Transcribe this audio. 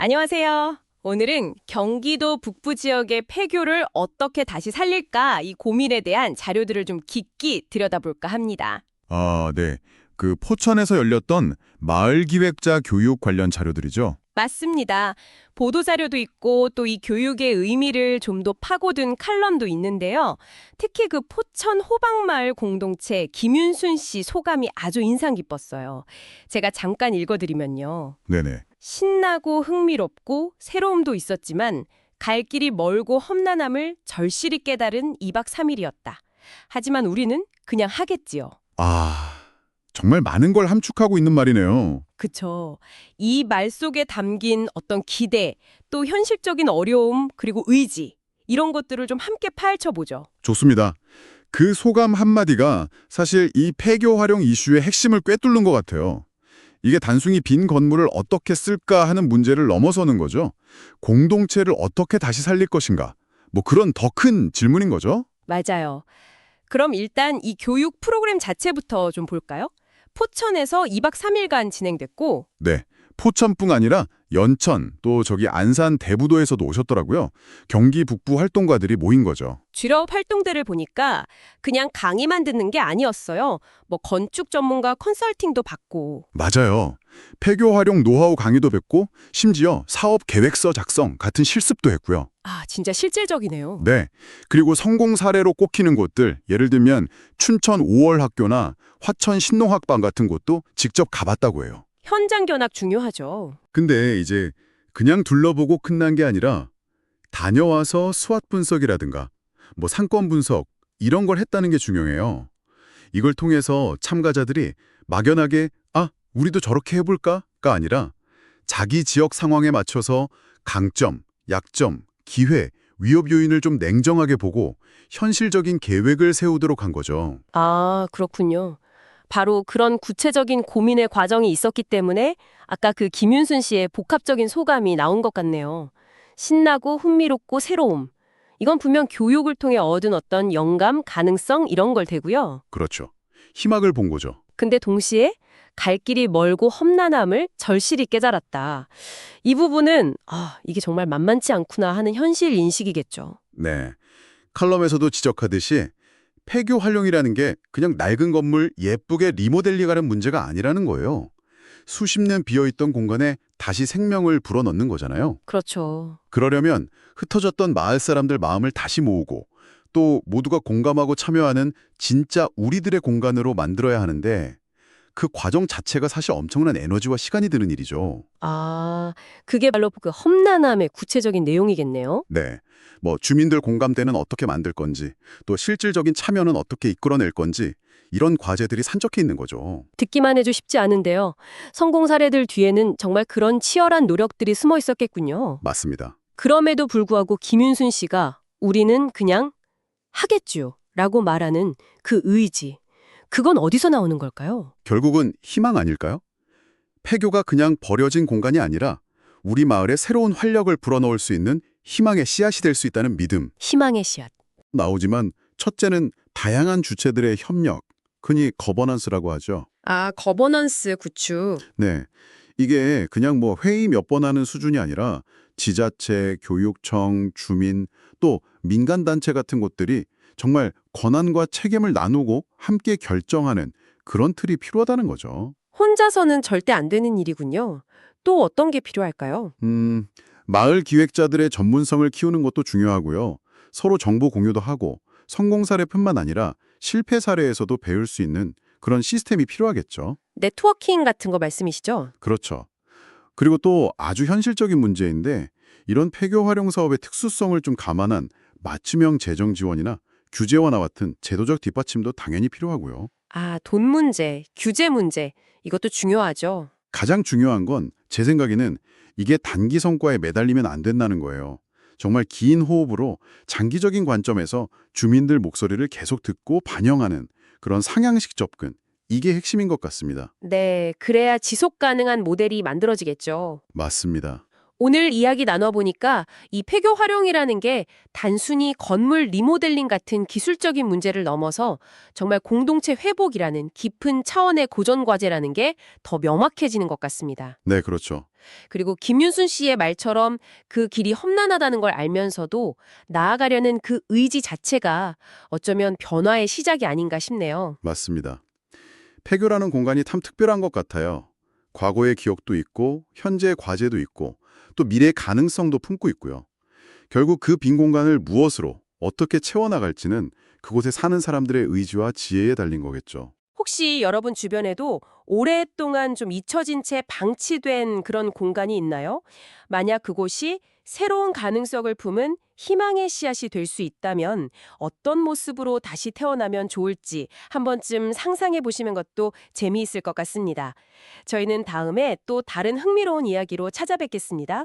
안녕하세요. 오늘은 경기도 북부 지역의 폐교를 어떻게 다시 살릴까 이 고민에 대한 자료들을 좀 깊게 들여다볼까 합니다. 아, 네. 그 포천에서 열렸던 마을 기획자 교육 관련 자료들이죠. 맞습니다. 보도 자료도 있고 또 이 교육의 의미를 좀 더 파고든 칼럼도 있는데요. 특히 그 포천 호박마을 공동체 김윤순 씨 소감이 아주 인상 깊었어요. 제가 잠깐 읽어드리면요. 네네. 신나고 흥미롭고 새로움도 있었지만 갈 길이 멀고 험난함을 절실히 깨달은 2박 3일이었다. 하지만 우리는 그냥 하겠지요. 아, 정말 많은 걸 함축하고 있는 말이네요. 그쵸. 이 말 속에 담긴 어떤 기대, 또 현실적인 어려움, 그리고 의지, 이런 것들을 좀 함께 파헤쳐보죠. 좋습니다. 그 소감 한마디가 사실 이 폐교 활용 이슈의 핵심을 꿰뚫는 것 같아요. 이게 단순히 빈 건물을 어떻게 쓸까 하는 문제를 넘어서는 거죠. 공동체를 어떻게 다시 살릴 것인가. 뭐 그런 더 큰 질문인 거죠. 맞아요. 그럼 일단 이 교육 프로그램 자체부터 좀 볼까요? 포천에서 2박 3일간 진행됐고, 네. 포천뿐 아니라 연천, 또 저기 안산 대부도에서도 오셨더라고요. 경기 북부 활동가들이 모인 거죠. 주력 활동들을 보니까 그냥 강의만 듣는 게 아니었어요. 뭐 건축 전문가 컨설팅도 받고. 맞아요. 폐교 활용 노하우 강의도 뵙고 심지어 사업 계획서 작성 같은 실습도 했고요. 아, 진짜 실질적이네요. 네. 그리고 성공 사례로 꼽히는 곳들, 예를 들면 춘천 5월 학교나 화천 신농학방 같은 곳도 직접 가봤다고 해요. 현장 견학 중요하죠. 근데 이제 그냥 둘러보고 끝난 게 아니라 다녀와서 수학 분석이라든가 뭐 상권 분석 이런 걸 했다는 게 중요해요. 이걸 통해서 참가자들이 막연하게 아, 우리도 저렇게 해볼까가 아니라 자기 지역 상황에 맞춰서 강점, 약점, 기회, 위협 요인을 좀 냉정하게 보고 현실적인 계획을 세우도록 한 거죠. 아, 그렇군요. 바로 그런 구체적인 고민의 과정이 있었기 때문에 아까 그 김윤순 씨의 복합적인 소감이 나온 것 같네요. 신나고 흥미롭고 새로움. 이건 분명 교육을 통해 얻은 어떤 영감, 가능성 이런 걸 되고요. 그렇죠. 희망을 본 거죠. 근데 동시에 갈 길이 멀고 험난함을 절실히 깨달았다. 이 부분은 아, 이게 정말 만만치 않구나 하는 현실 인식이겠죠. 네. 칼럼에서도 지적하듯이 폐교 활용이라는 게 그냥 낡은 건물 예쁘게 리모델링하는 문제가 아니라는 거예요. 수십 년 비어있던 공간에 다시 생명을 불어넣는 거잖아요. 그렇죠. 그러려면 흩어졌던 마을 사람들 마음을 다시 모으고 또 모두가 공감하고 참여하는 진짜 우리들의 공간으로 만들어야 하는데 그 과정 자체가 사실 엄청난 에너지와 시간이 드는 일이죠. 아, 그게 바로 그 험난함의 구체적인 내용이겠네요. 네. 뭐 주민들 공감대는 어떻게 만들 건지, 또 실질적인 참여는 어떻게 이끌어낼 건지 이런 과제들이 산적해 있는 거죠. 듣기만 해도 쉽지 않은데요. 성공 사례들 뒤에는 정말 그런 치열한 노력들이 숨어 있었겠군요. 맞습니다. 그럼에도 불구하고 김윤순 씨가 우리는 그냥 하겠죠. 라고 말하는 그 의지. 그건 어디서 나오는 걸까요? 결국은 희망 아닐까요? 폐교가 그냥 버려진 공간이 아니라 우리 마을에 새로운 활력을 불어넣을 수 있는 희망의 씨앗이 될 수 있다는 믿음 희망의 씨앗. 나오지만 첫째는 다양한 주체들의 협력, 흔히 거버넌스라고 하죠. 아, 거버넌스 구축. 네. 이게 그냥 뭐 회의 몇 번 하는 수준이 아니라 지자체, 교육청, 주민, 또 민간단체 같은 곳들이 정말 권한과 책임을 나누고 함께 결정하는 그런 틀이 필요하다는 거죠. 혼자서는 절대 안 되는 일이군요. 또 어떤 게 필요할까요? 음, 마을 기획자들의 전문성을 키우는 것도 중요하고요. 서로 정보 공유도 하고 성공 사례뿐만 아니라 실패 사례에서도 배울 수 있는 그런 시스템이 필요하겠죠. 네트워킹 같은 거 말씀이시죠? 그렇죠. 그리고 또 아주 현실적인 문제인데 이런 폐교 활용 사업의 특수성을 좀 감안한 맞춤형 재정 지원이나 규제 완화 같은 제도적 뒷받침도 당연히 필요하고요. 아, 돈 문제, 규제 문제. 이것도 중요하죠. 가장 중요한 건 제 생각에는 이게 단기 성과에 매달리면 안 된다는 거예요. 정말 긴 호흡으로 장기적인 관점에서 주민들 목소리를 계속 듣고 반영하는 그런 상향식 접근. 이게 핵심인 것 같습니다. 네, 그래야 지속 가능한 모델이 만들어지겠죠. 맞습니다. 오늘 이야기 나눠보니까 이 폐교 활용이라는 게 단순히 건물 리모델링 같은 기술적인 문제를 넘어서 정말 공동체 회복이라는 깊은 차원의 고전 과제라는 게 더 명확해지는 것 같습니다. 네, 그렇죠. 그리고 김윤순 씨의 말처럼 그 길이 험난하다는 걸 알면서도 나아가려는 그 의지 자체가 어쩌면 변화의 시작이 아닌가 싶네요. 맞습니다. 폐교라는 공간이 참 특별한 것 같아요. 과거의 기억도 있고 현재의 과제도 있고 또 미래의 가능성도 품고 있고요. 결국 그 빈 공간을 무엇으로 어떻게 채워나갈지는 그곳에 사는 사람들의 의지와 지혜에 달린 거겠죠. 혹시 여러분 주변에도 오랫동안 좀 잊혀진 채 방치된 그런 공간이 있나요? 만약 그곳이 새로운 가능성을 품은 희망의 씨앗이 될 수 있다면 어떤 모습으로 다시 태어나면 좋을지 한 번쯤 상상해 보시는 것도 재미있을 것 같습니다. 저희는 다음에 또 다른 흥미로운 이야기로 찾아뵙겠습니다.